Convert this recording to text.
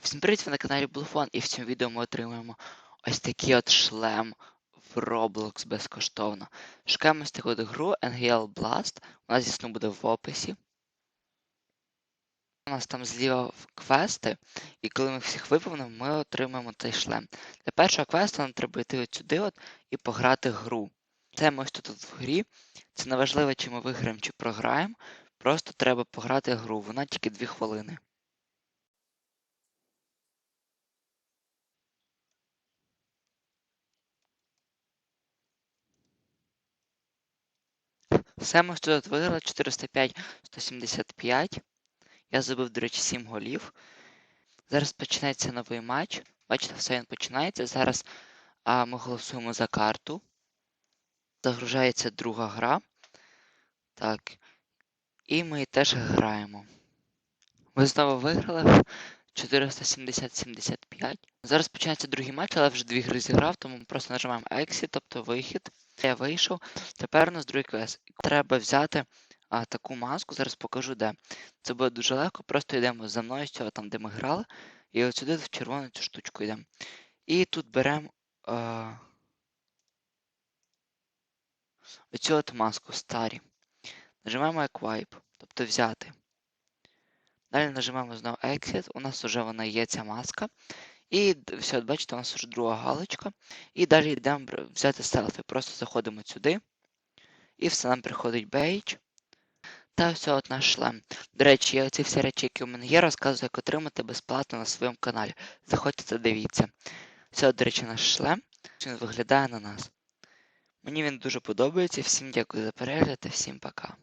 Всім привіт, ви на каналі Bluefon, і в цьому відео ми отримаємо ось такий от шлем в Roblox безкоштовно. Шукаємо ось таку от гру NGL Blast. Нас, звісно, буде в описі. У нас там зліва квести, і коли ми всіх виповнимо, ми отримаємо цей шлем. Для першого квесту нам треба йти от сюди от і пограти гру. Це ми ось тут в грі. Це не важливо, чи ми виграємо, чи програємо. Просто треба пограти гру. Вона тільки 2 хвилини. Ми тут от виграли 405 175. Я забив, до речі, 7 голів. Зараз починається новий матч. Бачите, все він починається. Зараз а, ми голосуємо за карту. Загружається друга гра. Так. І ми теж граємо. Ми знову виграли 470-75. Зараз починається другий матч, але вже дві гри зіграв, тому ми просто нажимаємо Exit, тобто вихід. Я вийшов. Тепер у нас другий квест. Треба взяти а, таку маску, зараз покажу де. Це буде дуже легко, просто йдемо за мною з цього там, де ми грали, і от сюди в червону цю штучку йдемо. І тут беремо оцю от маску старі. Нажимаємо Equipe, тобто взяти. Далі нажимаємо знову Exit, у нас вже вона є ця маска. І все, бачите, у нас вже друга галочка. І далі йдемо взяти селфі. Просто заходимо сюди. І все нам приходить бейдж. Та все от наш шлем. До речі, я оці всі речі, які у мене є, розказую, як отримати безплатно на своєму каналі. Заходьте та дивіться. От, до речі, наш шлем. Він виглядає на нас. Мені він дуже подобається. Всім дякую за перегляд та всім пока.